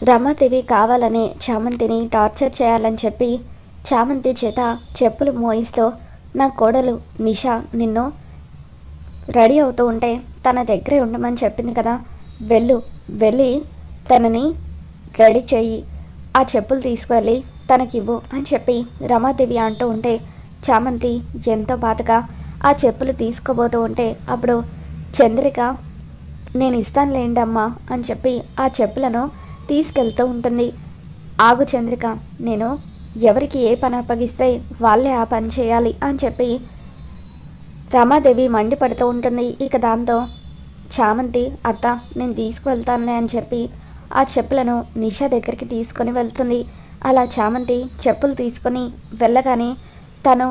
రమాదేవి కావాలనే చామంతిని టార్చర్ చేయాలని చెప్పి చామంతి చేత చెప్పులు మోయిస్తూ నా కోడలు నిషా నిన్ను రెడీ అవుతూ ఉంటే తన దగ్గరే ఉండమని చెప్పింది కదా. వెళ్ళు వెళ్ళి తనని రెడీ చేయి ఆ చెప్పులు తీసుకువెళ్ళి తనకివ్వు అని చెప్పి రమాదేవి అంటూ ఉంటే చామంతి ఎంతో బాధగా ఆ చెప్పులు తీసుకోబోతూ ఉంటే అప్పుడు చంద్రిక నేను ఇస్తాను లేండమ్మా అని చెప్పి ఆ చెప్పులను తీసుకెళ్తూ ఉంటుంది. ఆగు చంద్రిక నేను ఎవరికి ఏ పని అప్పగిస్తే వాళ్ళే ఆ పని చేయాలి అని చెప్పి రమాదేవి మండిపడుతూ ఉంటుంది. ఇక దాంతో చామంతి అత్త నేను తీసుకువెళ్తానులే అని చెప్పి ఆ చెప్పులను నిషా దగ్గరికి తీసుకొని వెళ్తుంది. అలా చామంతి చెప్పులు తీసుకొని వెళ్ళగానే తను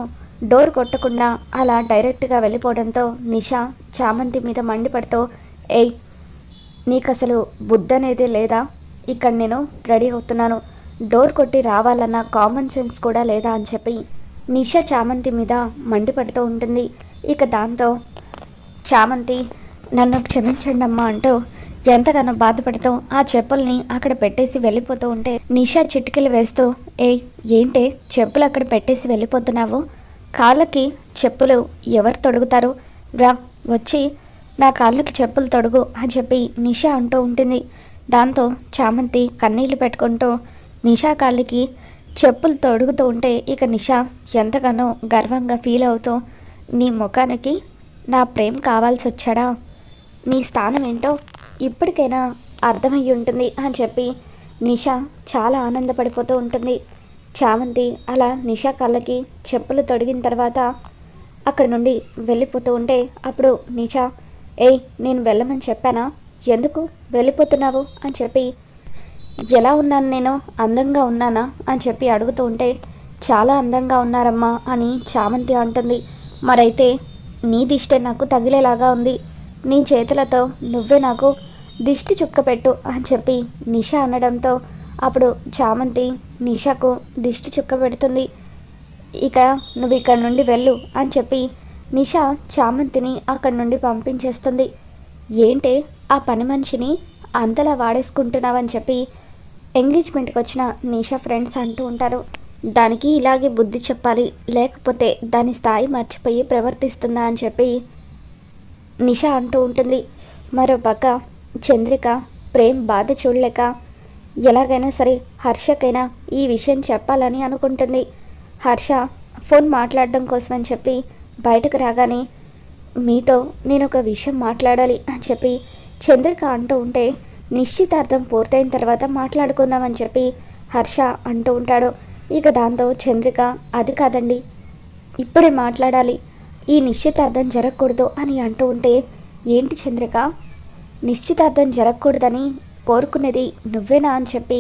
డోర్ కొట్టకుండా అలా డైరెక్ట్గా వెళ్ళిపోవడంతో నిషా చామంతి మీద మండిపడుతూ ఏయ్ నీకు అసలు బుద్ధి అనేది లేదా? ఇక్కడ నేను రెడీ అవుతున్నాను. డోర్ కొట్టి రావాలన్న కామన్ సెన్స్ కూడా లేదా అని చెప్పి నిష చామంతి మీద మండిపడుతూ ఉంటుంది. ఇక దాంతో చామంతి నన్ను క్షమించండి అమ్మా అంటూ ఎంతగానో బాధపడుతూ ఆ చెప్పుల్ని అక్కడ పెట్టేసి వెళ్ళిపోతూ ఉంటే నిషా చిటికలు వేస్తూ ఏ ఏంటే చెప్పులు అక్కడ పెట్టేసి వెళ్ళిపోతున్నావు? కాళ్ళకి చెప్పులు ఎవరు తొడుగుతారు? రా వచ్చి నా కాళ్ళకి చెప్పులు తొడుగు అని చెప్పి నిషా అంటూ ఉంటుంది. దాంతో చామంతి కన్నీళ్ళు పెట్టుకుంటూ నిషా కాళ్ళకి చెప్పులు తొడుగుతూ ఉంటే ఇక నిషా ఎంతగానో గర్వంగా ఫీల్ అవుతూ నీ ముఖానికి నా ప్రేమ కావాల్సి వచ్చాడా? నీ స్థానం ఏంటో ఇప్పటికైనా అర్థమయ్యి ఉంటుంది అని చెప్పి నిషా చాలా ఆనందపడిపోతూ ఉంటుంది. చామంతి అలా నిషా కళ్ళకి చెప్పులు తొడిగిన తర్వాత అక్కడ నుండి వెళ్ళిపోతూ ఉంటే అప్పుడు నిషా ఏయ్ నేను వెళ్ళమని చెప్పానా? ఎందుకు? వెళ్ళిపోతున్నావు అని చెప్పి ఎలా ఉన్నాను నేను? అందంగా ఉన్నానా? అని చెప్పి అడుగుతూ ఉంటే చాలా అందంగా ఉన్నారమ్మా అని చామంతి అంటుంది. మరైతే నీ దిష్టే నాకు తగిలేలాగా ఉంది. నీ చేతులతో నువ్వే నాకు దిష్టి చుక్క పెట్టు అని చెప్పి నిషా అనడంతో అప్పుడు చామంతి నిషకు దిష్టి చుక్క పెడుతుంది. ఇక నువ్వు ఇక్కడ నుండి వెళ్ళు అని చెప్పి నిషా చామంతిని అక్కడి నుండి పంపించేస్తుంది. ఏంటే? ఆ పని మనిషిని అంతలా వాడేసుకుంటున్నావని చెప్పి ఎంగేజ్మెంట్కి వచ్చిన నిషా ఫ్రెండ్స్ అంటూ ఉంటారు. దానికి ఇలాగే బుద్ధి చెప్పాలి లేకపోతే దాని స్థాయి మర్చిపోయి ప్రవర్తిస్తుందా అని చెప్పి నిషా అంటూ ఉంటుంది. మరో పక్క చంద్రిక ప్రేమ్ బాధ చూడలేక ఎలాగైనా సరే హర్షకైనా ఈ విషయం చెప్పాలని అనుకుంటుంది. హర్ష ఫోన్ మాట్లాడడం కోసం అని చెప్పి బయటకు రాగానే మీతో నేను ఒక విషయం మాట్లాడాలి అని చెప్పి చంద్రిక అంటూ ఉంటే నిశ్చితార్థం పూర్తయిన తర్వాత మాట్లాడుకుందామని చెప్పి హర్ష అంటూ ఉంటాడు. ఇక దాంతో చంద్రిక అది కాదండి ఇప్పుడే మాట్లాడాలి. ఈ నిశ్చితార్థం జరగకూడదు అని అంటూ ఉంటే ఏంటి చంద్రిక? నిశ్చితార్థం జరగకూడదని కోరుకునేది నువ్వేనా అని చెప్పి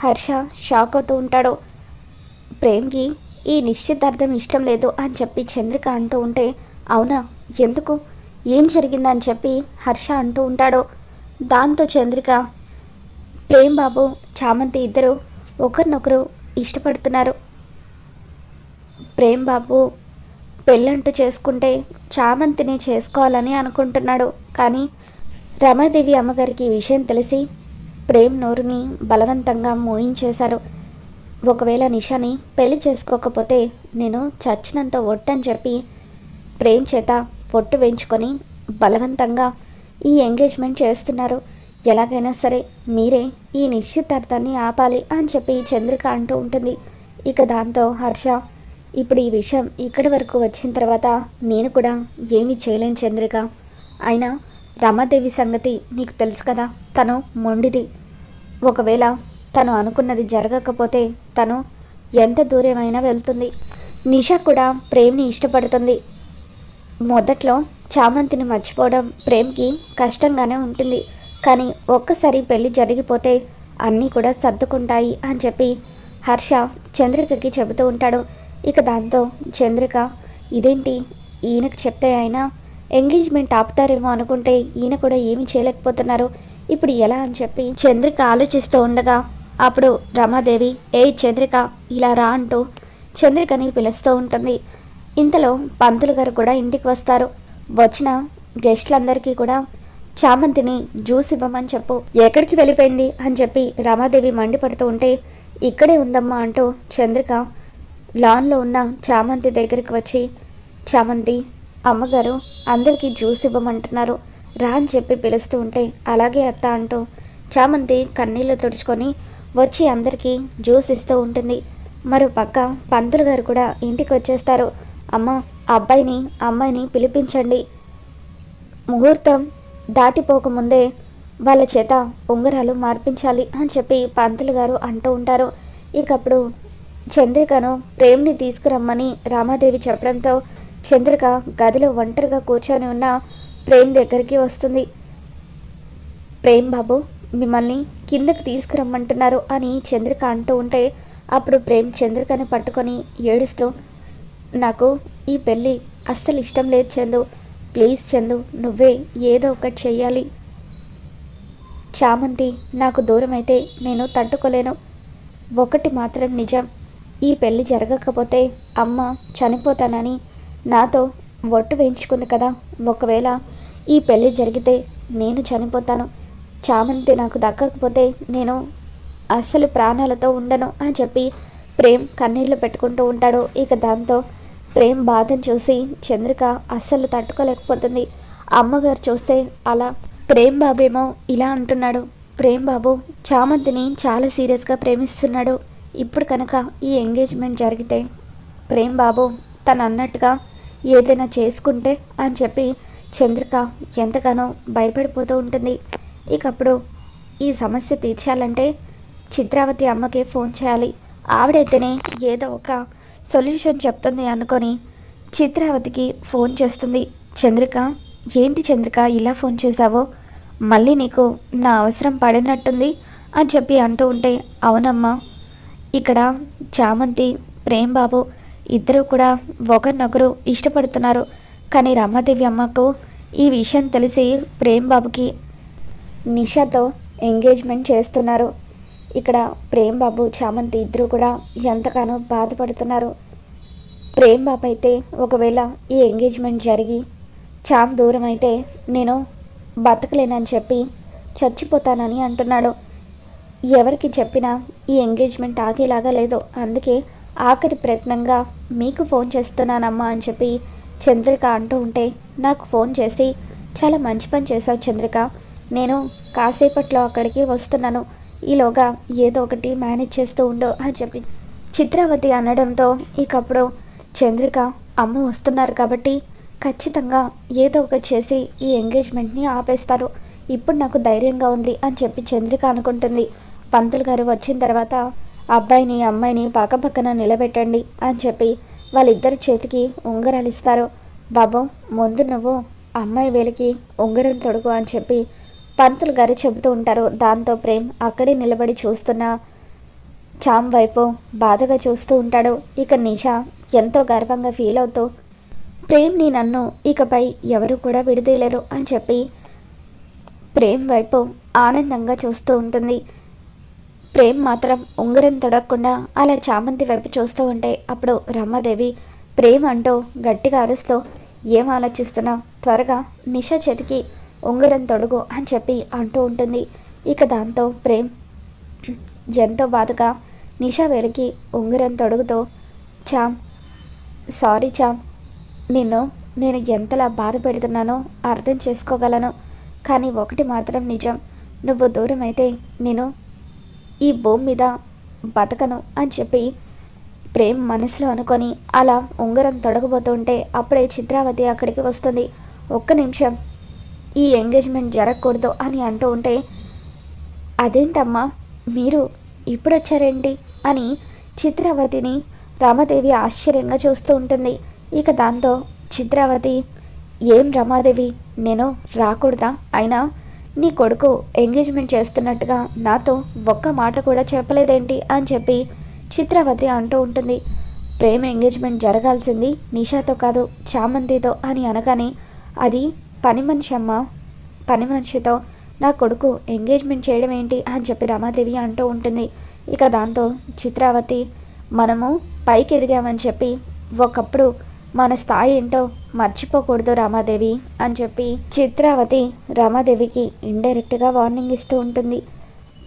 హర్ష షాక్ అవుతూ ఉంటాడు. ప్రేమ్కి ఈ నిశ్చితార్థం ఇష్టం లేదు అని చెప్పి చంద్రిక అంటూ ఉంటే అవునా? ఎందుకు? ఏం జరిగిందని చెప్పి హర్ష అంటూ ఉంటాడు. దాంతో చంద్రిక ప్రేమ్ బాబు చామంతి ఇద్దరు ఒకరినొకరు ఇష్టపడుతున్నారు. ప్రేమ్ బాబు పెళ్ళంటూ చేసుకుంటే చామంతిని చేసుకోవాలని అనుకుంటున్నాడు. కానీ రమాదేవి అమ్మగారికి ఈ విషయం తెలిసి ప్రేమ్ నోరుని బలవంతంగా మోయించేశారు. ఒకవేళ నిషాని పెళ్ళి చేసుకోకపోతే నేను చచ్చినంత ఒట్టని చెప్పి ప్రేమ్ చేత పొట్టు వేయించుకొని బలవంతంగా ఈ ఎంగేజ్మెంట్ చేస్తున్నారు. ఎలాగైనా సరే మీరే ఈ నిశ్చితార్థాన్ని ఆపాలి అని చెప్పి చంద్రిక అంటూ ఉంటుంది. ఇక దాంతో హర్ష ఇప్పుడు ఈ విషయం ఇక్కడి వరకు వచ్చిన తర్వాత నేను కూడా ఏమీ చేయలేను చంద్రిక. అయినా రమాదేవి సంగతి నీకు తెలుసు కదా తను మొండిది. ఒకవేళ తను అనుకున్నది జరగకపోతే తను ఎంత దూరమైనా వెళ్తుంది. నిషా కూడా ప్రేమ్ని ఇష్టపడుతుంది. మొదట్లో చామంతిని మర్చిపోవడం ప్రేమ్కి కష్టంగానే ఉంటుంది. కానీ ఒక్కసారి పెళ్ళి జరిగిపోతే అన్నీ కూడా సర్దుకుంటాయి అని చెప్పి హర్ష చంద్రికకి చెబుతూ ఉంటాడు. ఇక దాంతో చంద్రిక ఇదేంటి? ఈయనకు చెప్తే ఆయన ఎంగేజ్మెంట్ ఆపుతారేమో అనుకుంటే ఈయన కూడా ఏమీ చేయలేకపోతున్నారు. ఇప్పుడు ఎలా? అని చెప్పి చంద్రిక ఆలోచిస్తూ ఉండగా అప్పుడు రమాదేవి ఏ చంద్రిక ఇలా రా అంటూ చంద్రికని పిలుస్తూ ఉంటుంది. ఇంతలో పంతులు గారు కూడా ఇంటికి వస్తారు. వచ్చిన గెస్ట్లందరికీ కూడా చామంతిని జ్యూస్ ఇవ్వమని చెప్పు. ఎక్కడికి వెళ్ళిపోయింది? అని చెప్పి రమాదేవి మండిపడుతూ ఉంటే ఇక్కడే ఉందమ్మా అంటూ చంద్రిక లాన్లో ఉన్న చామంతి దగ్గరికి వచ్చి చామంతి అమ్మగారు అందరికీ జ్యూస్ ఇవ్వమంటున్నారు. రా అని చెప్పి పిలుస్తూ ఉంటే అలాగే అత్త అంటూ చామంతి కన్నీళ్ళు తుడుచుకొని వచ్చి అందరికీ జ్యూస్ ఇస్తూ ఉంటుంది. మరో పక్క పంతులు గారు కూడా ఇంటికి వచ్చేస్తారు. అమ్మ అబ్బాయిని అమ్మాయిని పిలిపించండి. ముహూర్తం దాటిపోకముందే వాళ్ళ చేత ఉంగరాలు మార్పించాలి అని చెప్పి పంతులు గారు అంటూ ఉంటారు. ఇకప్పుడు చంద్రికను ప్రేమ్ని తీసుకురమ్మని రామాదేవి చెప్పడంతో చంద్రిక గదిలో ఒంటరిగా కూర్చొని ఉన్న ప్రేమ్ దగ్గరికి వస్తుంది. ప్రేమ్ బాబు మిమ్మల్ని కిందకి తీసుకురమ్మంటున్నారు అని చంద్రిక అంటూ ఉంటే అప్పుడు ప్రేమ్ చంద్రికని పట్టుకొని ఏడుస్తూ నాకు ఈ పెళ్ళి అస్సలు ఇష్టం లేదు చందు. ప్లీజ్ చందు నువ్వే ఏదో ఒకటి చెయ్యాలి. చామంతి నాకు దూరం అయితే నేను తట్టుకోలేను. ఒకటి మాత్రం నిజం ఈ పెళ్ళి జరగకపోతే అమ్మ చనిపోతానని నాతో ఒట్టు వేయించుకుంది కదా. ఒకవేళ ఈ పెళ్ళి జరిగితే నేను చనిపోతాను. చామంతి నాకు దక్కకపోతే నేను అస్సలు ప్రాణాలతో ఉండను అని చెప్పి ప్రేమ్ కన్నీళ్ళు పెట్టుకుంటూ ఉంటాడు. ఇక దాంతో ప్రేమ్ బాధను చూసి చంద్రిక అస్సలు తట్టుకోలేకపోతుంది. అమ్మగారు చూస్తే అలా ప్రేమ్ బాబేమో ఇలా అంటున్నాడు. ప్రేమ్ బాబు చామంతిని చాలా సీరియస్గా ప్రేమిస్తున్నాడు. ఇప్పుడు కనుక ఈ ఎంగేజ్మెంట్ జరిగితే ప్రేమ్ బాబు తను అన్నట్టుగా ఏదైనా చేసుకుంటే అని చెప్పి చంద్రిక ఎంతగానో భయపడిపోతూ ఉంటుంది. ఇకప్పుడు ఈ సమస్య తీర్చాలంటే చిత్రావతి అమ్మకి ఫోన్ చేయాలి. ఆవిడైతేనే ఏదో ఒక సొల్యూషన్ చెప్తుంది అనుకొని చిత్రావతికి ఫోన్ చేస్తుంది. చంద్రిక ఏంటి చంద్రిక ఇలా ఫోన్ చేశావో? మళ్ళీ నీకు నా అవసరం పడినట్టుంది అని చెప్పి అంటూ ఉంటే అవునమ్మా ఇక్కడ చామంతి ప్రేమ్ బాబు ఇద్దరు కూడా ఒకరినొకరు ఇష్టపడుతున్నారు. కానీ రమాదేవి అమ్మకు ఈ విషయం తెలిసి ప్రేమ్ బాబుకి నిషాతో ఎంగేజ్మెంట్ చేస్తున్నారు. ఇక్కడ ప్రేమ్ బాబు చామంతి ఇద్దరు కూడా ఎంతగానో బాధపడుతున్నారు. ప్రేమ్ బాబు అయితే ఒకవేళ ఈ ఎంగేజ్మెంట్ జరిగి చామ్ దూరం అయితే నేను బతకలేనని చెప్పి చచ్చిపోతానని అంటున్నాడు. ఎవరికి చెప్పినా ఈ ఎంగేజ్మెంట్ ఆగేలాగా లేదు. అందుకే ఆఖరి ప్రయత్నంగా మీకు ఫోన్ చేస్తున్నానమ్మా అని చెప్పి చంద్రిక అంటూ ఉంటే నాకు ఫోన్ చేసి చాలా మంచి పని చేశావు చంద్రిక. నేను కాసేపట్లో అక్కడికి వస్తున్నాను. ఈలోగా ఏదో ఒకటి మేనేజ్ చేస్తూ ఉండు అని చెప్పి చిత్రావతి అనడంతో ఇకప్పుడు చంద్రిక అమ్మ వస్తున్నారు కాబట్టి ఖచ్చితంగా ఏదో ఒకటి చేసి ఈ ఎంగేజ్మెంట్ని ఆపేస్తారు. ఇప్పుడు నాకు ధైర్యంగా ఉంది అని చెప్పి చంద్రిక అనుకుంటుంది. పంతులు గారు వచ్చిన తర్వాత అబ్బాయిని అమ్మాయిని పక్కపక్కన నిలబెట్టండి అని చెప్పి వాళ్ళిద్దరి చేతికి ఉంగరాలు ఇస్తారు. బాబు ముందు నువ్వు అమ్మాయి వేలికి ఉంగరం తొడుగు అని చెప్పి పంతులు గారు చెబుతూ ఉంటారు దాంతో ప్రేమ్ అక్కడే నిలబడి చూస్తున్న చామ్ వైపు బాధగా చూస్తూ ఉంటాడు. ఇక నిషా ఎంతో గర్వంగా ఫీల్ అవుతూ ప్రేమ్ని నన్ను ఇకపై ఎవరు కూడా విడదీయలేరు అని చెప్పి ప్రేమ్ వైపు ఆనందంగా చూస్తూ ఉంటుంది. ప్రేమ్ మాత్రం ఉంగరం తొడగకుండా అలా చామంతి వైపు చూస్తూ ఉంటే అప్పుడు రమాదేవి ప్రేమ్ అంటూ గట్టిగా అరుస్తూ ఏం ఆలోచిస్తున్నావు? త్వరగా నిషా చేతికి ఉంగరం తొడుగు అని చెప్పి అంటూ ఉంటుంది. ఇక దాంతో ప్రేమ్ ఎంతో బాధగా నిషా వెలికి ఉంగరం తొడుగుతో చామ్ సారీ చామ్ నిన్ను నేను ఎంతలా బాధ పెడుతున్నానో అర్థం చేసుకోగలను. కానీ ఒకటి మాత్రం నిజం నువ్వు దూరం అయితే నేను ఈ భూమి మీద బతకను అని చెప్పి ప్రేమ్ మనసులో అనుకొని అలా ఉంగరం తొడగబోతుంటే అప్పుడే చిత్రావతి అక్కడికి వస్తుంది. ఒక్క నిమిషం ఈ ఎంగేజ్మెంట్ జరగకూడదు అని అంటూ ఉంటే అదేంటమ్మా మీరు ఇప్పుడు వచ్చారేంటి అని చిత్రావతిని రామదేవి ఆశ్చర్యంగా చూస్తూ ఉంటుంది. ఇక దాంతో చిత్రావతి ఏం రమాదేవి నేను రాకూడదా? అయినా నీ కొడుకు ఎంగేజ్మెంట్ చేస్తున్నట్టుగా నాతో ఒక్క మాట కూడా చెప్పలేదేంటి? అని చెప్పి చిత్రావతి అంటూ ఉంటుంది. ప్రేమ ఎంగేజ్మెంట్ జరగాల్సింది నిషాతో కాదు చామంతితో అని అనగానే అది పని మనిషి అమ్మ పని మనిషితో నా కొడుకు ఎంగేజ్మెంట్ చేయడం ఏంటి అని చెప్పి రమాదేవి అంటూ ఉంటుంది. ఇక దాంతో చిత్రావతి మనము పైకి ఎదిగామని చెప్పి ఒకప్పుడు మన స్థాయి ఏంటో మర్చిపోకూడదు రామాదేవి అని చెప్పి చిత్రావతి రామాదేవికి ఇండైరెక్ట్గా వార్నింగ్ ఇస్తూ ఉంటుంది.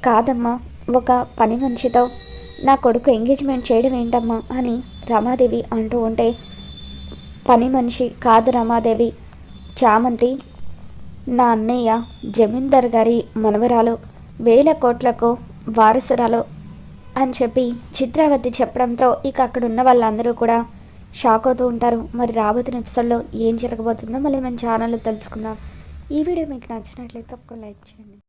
కాదమ్మా ఒక పని మనిషితో నా కొడుకు ఎంగేజ్మెంట్ చేయడం ఏంటమ్మా అని రమాదేవి అంటూ ఉంటే పని మనిషి కాదు రమాదేవి. చామంతి నా అన్నయ్య జమీందార్ గారి మనవరాలు వేల కోట్లకు వారసురాలు అని చెప్పి చిత్రావతి చెప్పడంతో ఇక అక్కడ ఉన్న వాళ్ళందరూ కూడా షాక్ అవుతూ ఉంటారు. మరి రాబోతున్న ఎపిసోడ్లో ఏం జరగబోతుందో మళ్ళీ మన ఛానల్లో తెలుసుకుందాం. ఈ వీడియో మీకు నచ్చినట్లయితే ఒక లైక్ చేయండి.